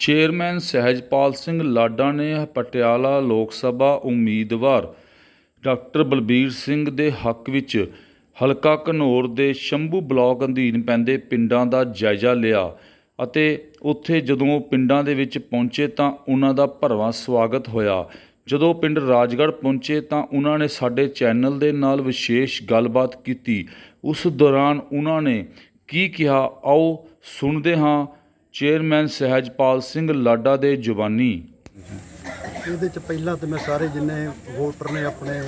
Chairman Sahajpal Singh Lada ਨੇ ਪਟਿਆਲਾ ਲੋਕ ਸਭਾ ਉਮੀਦਵਾਰ ਡਾਕਟਰ ਬਲਬੀਰ ਸਿੰਘ ਦੇ ਹੱਕ ਵਿੱਚ ਹਲਕਾ ਘਨੌਰ ਦੇ ਸ਼ੰਭੂ ਬਲਾਕ ਅਧੀਨ ਪੈਂਦੇ ਪਿੰਡਾਂ ਦਾ ਜਾਇਜ਼ਾ ਲਿਆ ਅਤੇ ਉੱਥੇ ਜਦੋਂ ਪਿੰਡਾਂ ਦੇ ਵਿੱਚ ਪਹੁੰਚੇ ਤਾਂ ਉਹਨਾਂ ਦਾ ਭਰਵਾਂ ਸਵਾਗਤ ਹੋਇਆ। ਜਦੋਂ ਪਿੰਡ ਰਾਜਗੜ੍ਹ ਪਹੁੰਚੇ ਤਾਂ ਉਹਨਾਂ ਨੇ ਸਾਡੇ ਚੈਨਲ ਦੇ ਨਾਲ ਵਿਸ਼ੇਸ਼ ਗੱਲਬਾਤ ਕੀਤੀ। ਉਸ ਦੌਰਾਨ ਉਹਨਾਂ ਨੇ ਕੀ ਕਿਹਾ? ਆਓ ਸੁਣਦੇ ਹਾਂ ਚੇਅਰਮੈਨ ਸਹਿਜਪਾਲ ਸਿੰਘ ਲਾਡਾ ਦੇ ਜ਼ੁਬਾਨੀ ਇਹਦੇ ਚ ਪਹਿਲਾਂ ਤੇ ਮੈਂ ਸਾਰੇ ਜਿੰਨੇ ਵੋਟਰ ਨੇ, ਆਪਣੇ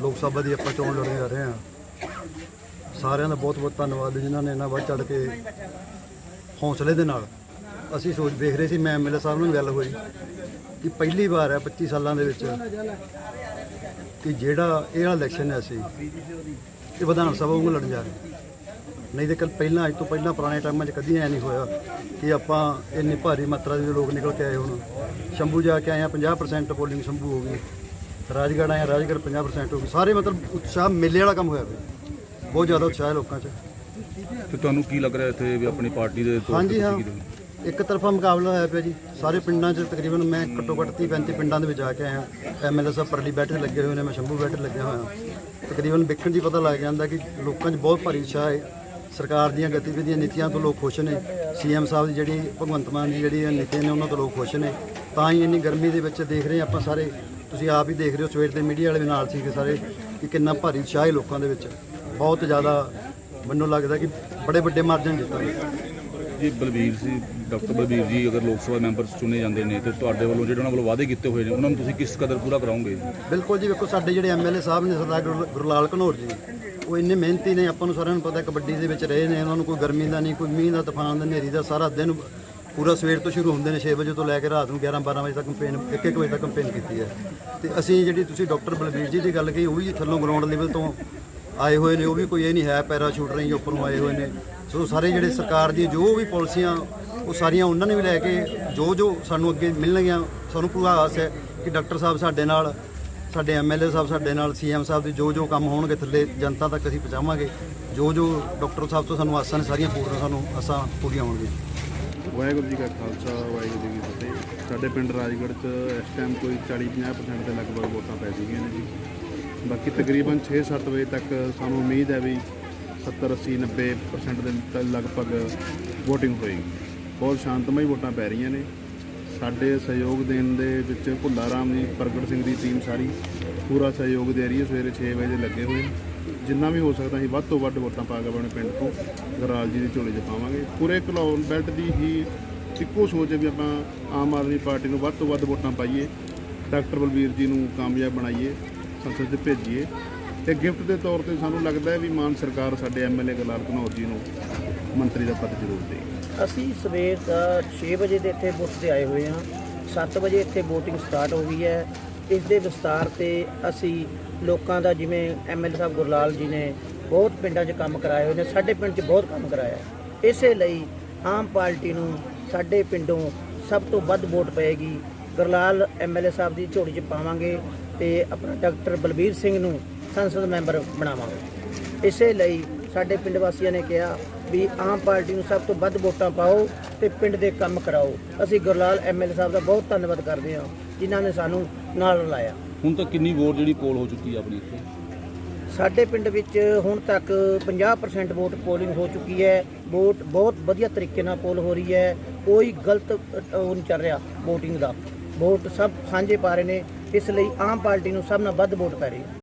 ਲੋਕ ਸਭਾ ਦੀ ਆਪਾਂ ਚੋਣ ਲੜਨ ਜਾ ਰਹੇ ਹਾਂ। ਸਾਰਿਆਂ ਦਾ ਬਹੁਤ ਬਹੁਤ ਧੰਨਵਾਦ ਜਿਨ੍ਹਾਂ ਨੇ ਇਹਨਾਂ ਵੱਧ ਚੜ ਕੇ ਹੌਸਲੇ ਦੇ ਨਾਲ। ਅਸੀਂ ਸੋਚ ਦੇਖ ਰਹੇ ਸੀ, ਮੈਂ ਐਮਐਲਏ ਸਾਹਿਬ ਨਾਲ ਵੀ ਗੱਲ ਹੋਈ ਕਿ ਪਹਿਲੀ ਵਾਰ ਹੈ 25 ਸਾਲਾਂ ਦੇ ਵਿੱਚ ਕਿ ਜਿਹੜਾ ਇਹ ਇਲੈਕਸ਼ਨ ਹੈ ਅਸੀਂ, ਇਹ ਵਿਧਾਨ ਸਭਾ ਨੂੰ ਲੜਨ ਜਾ ਰਹੇ ਨਹੀਂ ਤੇ ਕੱਲ ਪਹਿਲਾਂ ਅੱਜ ਤੋਂ ਪਹਿਲਾਂ ਪੁਰਾਣੇ ਟਾਈਮਾਂ 'ਚ ਕਦੀ ਐ ਨਹੀਂ ਹੋਇਆ ਕਿ ਆਪਾਂ ਇੰਨੀ ਭਾਰੀ ਮਾਤਰਾ ਦੇ ਲੋਕ ਨਿਕਲ ਕੇ ਆਏ ਹੁਣ। ਸ਼ੰਭੂ ਜਾ ਕੇ ਆਏ ਆ 50% ਪੋਲਿੰਗ ਸ਼ੰਭੂ ਹੋ ਗਈ। ਰਾਜਗੜ੍ਹ ਆਏ ਰਾਜਗੜ੍ਹ 50% ਹੋ ਗਈ। ਸਾਰੇ ਮਤਲਬ ਉਤਸ਼ਾਹ ਮੇਲੇ ਵਾਲਾ ਕੰਮ ਹੋਇਆ ਪਿਆ। ਬਹੁਤ ਜ਼ਿਆਦਾ ਉਤਸ਼ਾਹ ਹੈ ਲੋਕਾਂ 'ਚ। ਤੇ ਤੁਹਾਨੂੰ ਕੀ ਲੱਗ ਰਿਹਾ ਇੱਥੇ ਵੀ ਆਪਣੀ ਪਾਰਟੀ ਦੇ ਹਾਂਜੀ ਹਾਂ। ਇੱਕ ਤਰਫਾ ਮੁਕਾਬਲਾ ਹੋਇਆ ਪਿਆ ਜੀ। ਸਾਰੇ ਪਿੰਡਾਂ 'ਚ ਤਕਰੀਬਨ ਮੈਂ ਘੱਟੋ ਘੱਟ 30 35 ਪਿੰਡਾਂ ਦੇ ਵਿੱਚ ਆ ਕੇ ਆਇਆ। ਐਮਐਲਏ ਸਾਹਿਬ ਪਰਲੀ ਬੈਠੇ ਲੱਗੇ ਹੋਏ ਨੇ ਮੈਂ ਸ਼ੰਭੂ ਬੈਠੇ ਲੱਗਿਆ ਹੋਇਆ। ਤਕਰੀਬਨ ਵੇਖਣ ਹੀ ਪਤਾ ਲੱਗ ਜਾਂਦਾ ਕਿ ਲੋਕਾਂ 'ਚ ਬਹੁਤ ਭਾਰੀ ਉਤਸ਼ਾਹ ਹੈ। ਸਰਕਾਰ ਦੀਆਂ ਗਤੀਵਿਧੀਆਂ ਨੀਤੀਆਂ ਤੋਂ ਲੋਕ ਖੁਸ਼ ਨੇ। ਸੀਐਮ ਸਾਹਿਬ ਦੀ ਜਿਹੜੀ ਭਗਵੰਤ ਮਾਨ ਦੀ ਜਿਹੜੀ ਨੀਤੀਆਂ ਨੇ ਉਹਨਾਂ ਤੋਂ ਲੋਕ ਖੁਸ਼ ਨੇ। ਤਾਂ ਹੀ ਇੰਨੀ ਗਰਮੀ ਦੇ ਵਿੱਚ ਦੇਖ ਰਹੇ ਆਪਾਂ ਸਾਰੇ। ਤੁਸੀਂ ਆਪ ਹੀ ਦੇਖ ਰਹੇ ਹੋ ਸਵੇਰ ਦੇ ਮੀਡੀਆ ਵਾਲੇ ਨਾਲ ਸੀਗੇ ਸਾਰੇ ਕਿ ਕਿੰਨਾ ਭਾਰੀ ਉਤਸ਼ਾਹ ਹੈ ਲੋਕਾਂ ਦੇ ਵਿੱਚ। ਬਹੁਤ ਜ਼ਿਆਦਾ ਮੈਨੂੰ ਲੱਗਦਾ ਕਿ ਬੜੇ ਵੱਡੇ ਮਾਰਜਨ ਜਿੱਤਾਂਗੇ ਜੀ ਬਲਬੀਰ ਸੀ ਡਾਕਟਰ ਬਲਬੀਰ ਜੀ ਅਗਰ ਲੋਕ ਸਭਾ ਮੈਂਬਰ ਚੁਣੇ ਜਾਂਦੇ ਨੇ ਤੇ ਤੁਹਾਡੇ ਵੱਲੋਂ ਜਿਹੜੇ ਉਹਨਾਂ ਵੱਲੋਂ ਵਾਅਦੇ ਕੀਤੇ ਹੋਏ ਨੇ ਉਹਨਾਂ ਨੂੰ ਤੁਸੀਂ ਕਿਸ ਕਦਰ ਪੂਰਾ ਕਰਾਓਗੇ? ਬਿਲਕੁਲ ਜੀ ਵੇਖੋ ਸਾਡੇ ਜਿਹੜੇ ਐਮਐਲਏ ਸਾਹਿਬ ਨੇ ਸਰਦਾਰ ਗੁਰ- ਗੁਰਲਾਲ ਘਨੌਰ ਜੀ ਉਹ ਇੰਨੇ ਮਿਹਨਤੀ ਨੇ, ਆਪਾਂ ਨੂੰ ਸਾਰਿਆਂ ਨੂੰ ਪਤਾ ਕਬੱਡੀ ਦੇ ਵਿੱਚ ਰਹੇ ਨੇ, ਉਹਨਾਂ ਨੂੰ ਕੋਈ ਗਰਮੀ ਦਾ ਨਹੀਂ, ਕੋਈ ਮੀਂਹ ਦਾ, ਤੂਫਾਨ ਦਾ, ਹਨੇਰੀ ਦਾ, ਸਾਰਾ ਦਿਨ ਪੂਰਾ ਸਵੇਰ ਤੋਂ ਸ਼ੁਰੂ ਹੁੰਦੇ ਨੇ 6 ਵਜੇ ਤੋਂ ਲੈ ਕੇ ਰਾਤ ਨੂੰ 11 12 ਵਜੇ ਤੱਕ ਕੰਪੇਨ 1-1 ਵਜੇ ਤੱਕ ਕੰਪੇਨ ਕੀਤੀ ਹੈ। ਤੇ ਅਸੀਂ ਜਿਹੜੀ ਤੁਸੀਂ ਡਾਕਟਰ ਬਲਬੀਰ ਜੀ ਦੀ ਗੱਲ ਕਹੀ, ਉਹ ਵੀ ਥੱਲੋਂ ਗਰਾਊਂਡ ਲੈਵਲ ਤੋਂ ਆਏ ਹੋਏ ਨੇ, ਉਹ ਵੀ ਕੋਈ ਇਹ ਨਹੀਂ ਹੈ ਪੈਰਾਸ਼ੂਟ ਰਹੀ ਉੱਪਰੋਂ ਆਏ ਹੋਏ ਨੇ। ਸੋ ਸਾਰੇ ਜਿਹੜੇ ਸਰਕਾਰ ਦੀਆਂ ਜੋ ਵੀ ਪਾਲਿਸੀਆਂ ਉਹ ਸਾਰੀਆਂ ਉਹਨਾਂ ਨੇ ਵੀ ਲੈ ਕੇ ਜੋ ਜੋ ਸਾਨੂੰ ਅੱਗੇ ਮਿਲਣਗੀਆਂ, ਸਾਨੂੰ ਪੂਰਾ ਆਸ ਹੈ ਕਿ ਡਾਕਟਰ ਸਾਹਿਬ ਸਾਡੇ ਨਾਲ ਸਾਡੇ ਐਮਐਲਏ ਸਾਹਿਬ, ਸਾਡੇ ਨਾਲ ਸੀਐਮ ਸਾਹਿਬ ਦੇ ਜੋ ਜੋ ਕੰਮ ਹੋਣਗੇ ਥੱਲੇ ਜਨਤਾ ਤੱਕ ਅਸੀਂ ਪਹੁੰਚਾਵਾਂਗੇ। ਜੋ ਜੋ ਡਾਕਟਰ ਸਾਹਿਬ ਤੋਂ ਸਾਨੂੰ ਆਸਾਂ ਨੇ ਸਾਰੀਆਂ ਪੂਰੀਆਂ ਸਾਨੂੰ ਆਸਾਂ ਪੂਰੀਆਂ ਹੋਣਗੀਆਂ। ਵਾਹਿਗੁਰੂ ਜੀ ਕਾ ਖਾਲਸਾ, ਵਾਹਿਗੁਰੂ ਜੀ ਕੀ ਫਤਿਹ। ਸਾਡੇ ਪਿੰਡ ਰਾਜਗੜ੍ਹ 'ਚ ਇਸ ਟਾਈਮ ਕੋਈ 40-50% ਦੇ ਲਗਭਗ ਵੋਟਾਂ ਪੈ ਚੁੱਕੀਆਂ ਨੇ ਜੀ। ਬਾਕੀ ਤਕਰੀਬਨ 6-7 ਵਜੇ ਤੱਕ ਸਾਨੂੰ ਉਮੀਦ ਹੈ ਵੀ 70-80 90% ਦੇ ਲਗਭਗ VOTING ਹੋਏਗੀ। ਬਹੁਤ ਸ਼ਾਂਤਮਈ ਵੋਟਾਂ ਪੈ ਰਹੀਆਂ ਨੇ। ਸਾਡੇ ਸਹਿਯੋਗ ਦੇਣ ਦੇ ਵਿੱਚ ਭੁੱਲਾ ਰਾਮ ਜੀ, ਪ੍ਰਗਟ ਸਿੰਘ ਦੀ ਟੀਮ ਸਾਰੀ ਪੂਰਾ ਸਹਿਯੋਗ ਦੇ ਰਹੀ ਹੈ, ਸਵੇਰੇ 6 ਵਜੇ ਦੇ ਲੱਗੇ ਹੋਏ। ਜਿੰਨਾ ਵੀ ਹੋ ਸਕਦਾ ਅਸੀਂ ਵੱਧ ਤੋਂ ਵੱਧ ਵੋਟਾਂ ਪਾ ਕੇ ਆਪਣੇ ਪਿੰਡ ਤੋਂ ਗਰਾਲ ਜੀ ਦੀ ਝੋਲੀ 'ਚ ਪਾਵਾਂਗੇ। ਪੂਰੇ ਘਲੌਨ ਬੈਲਟ ਦੀ ਹੀ ਇੱਕੋ ਸੋਚ ਹੈ ਵੀ ਆਪਾਂ ਆਮ ਆਦਮੀ ਪਾਰਟੀ ਨੂੰ ਵੱਧ ਤੋਂ ਵੱਧ ਵੋਟਾਂ ਪਾਈਏ, ਡਾਕਟਰ ਬਲਬੀਰ ਜੀ ਨੂੰ ਕਾਮਯਾਬ ਬਣਾਈਏ, ਸੰਸਦ 'ਚ ਭੇਜੀਏ। ਤੇ ਗਿਫਟ ਦੇ ਤੌਰ ਤੇ ਸਾਨੂੰ ਲੱਗਦਾ ਹੈ ਵੀ ਮਾਨ ਸਰਕਾਰ ਸਾਡੇ ਐਮਐਲਏ ਗਲਾਲ ਘਨੌਰ ਜੀ ਨੂੰ ਮੰਤਰੀ ਦਾ ਪਦ ਜ਼ਰੂਰ ਦੇਗੀ ਅਸੀਂ ਸਵੇਰ ਦਾ 6 ਵਜੇ ਦੇ ਇੱਥੇ ਬੁੱਥ ਤੇ ਆਏ ਹੋਏ ਹਾਂ। 7 ਵਜੇ ਇੱਥੇ VOTING ਸਟਾਰਟ ਹੋ ਗਈ ਹੈ। ਇਸ ਦੇ ਵਿਸਤਾਰ ਤੇ ਅਸੀਂ ਲੋਕਾਂ ਦਾ ਜਿਵੇਂ ਐਮਐਲ ਸਾਹਿਬ ਗੁਰਲਾਲ ਜੀ ਨੇ ਬਹੁਤ ਪਿੰਡਾਂ 'ਚ ਕੰਮ ਕਰਾਏ ਹੋਏ ਨੇ, ਸਾਡੇ ਪਿੰਡ 'ਚ ਬਹੁਤ ਕੰਮ ਕਰਾਇਆ ਇਸੇ ਲਈ ਆਮ ਪਾਰਟੀ ਨੂੰ ਸਾਡੇ ਪਿੰਡੋਂ ਸਭ ਤੋਂ ਵੱਧ ਵੋਟ ਪਏਗੀ। ਗੁਰਲਾਲ ਐਮਐਲਏ ਸਾਹਿਬ ਦੀ ਝੋਲੀ 'ਚ ਪਾਵਾਂਗੇ ਤੇ ਆਪਣਾ ਡਾਕਟਰ ਬਲਬੀਰ ਸਿੰਘ ਨੂੰ ਸੰਸਦ ਮੈਂਬਰ ਬਣਾਵਾਂਗੇ। ਇਸੇ ਲਈ ਸਾਡੇ ਪਿੰਡ ਵਾਸੀਆਂ ਨੇ ਕਿਹਾ ਵੀ ਆਮ ਪਾਰਟੀ ਨੂੰ ਸਭ ਤੋਂ ਵੱਧ ਵੋਟਾਂ ਪਾਓ ਤੇ ਪਿੰਡ ਦੇ ਕੰਮ ਕਰਾਓ। ਅਸੀਂ ਗੁਰਲਾਲ ਐਮਐਲਏ ਸਾਹਿਬ ਦਾ ਬਹੁਤ ਧੰਨਵਾਦ ਕਰਦੇ ਹਾਂ ਜਿਨ੍ਹਾਂ ਨੇ ਸਾਨੂੰ ਨਾਲ ਲਾਇਆ ਹੁਣ ਤੱਕ ਕਿੰਨੀ ਵੋਟ ਜਿਹੜੀ ਪੋਲ ਹੋ ਚੁੱਕੀ ਹੈ ਆਪਣੀ ਇੱਥੇ? ਸਾਡੇ ਪਿੰਡ ਵਿੱਚ ਹੁਣ ਤੱਕ 50% ਵੋਟ ਪੋਲਿੰਗ ਹੋ ਚੁੱਕੀ ਹੈ। ਵੋਟ ਬਹੁਤ ਵਧੀਆ ਤਰੀਕੇ ਨਾਲ ਪੋਲ ਹੋ ਰਹੀ ਹੈ। ਕੋਈ ਗਲਤ ਉਹ ਨਹੀਂ ਚੱਲ ਰਿਹਾ VOTING ਦਾ। ਵੋਟ ਸਭ ਸਾਂਝੇ ਪਾ ਰਹੇ ਨੇ। ਇਸ ਲਈ ਆਮ ਪਾਰਟੀ ਨੂੰ ਸਭ ਨਾਲ ਵੱਧ ਵੋਟ ਪੈ ਰਹੀ ਹੈ।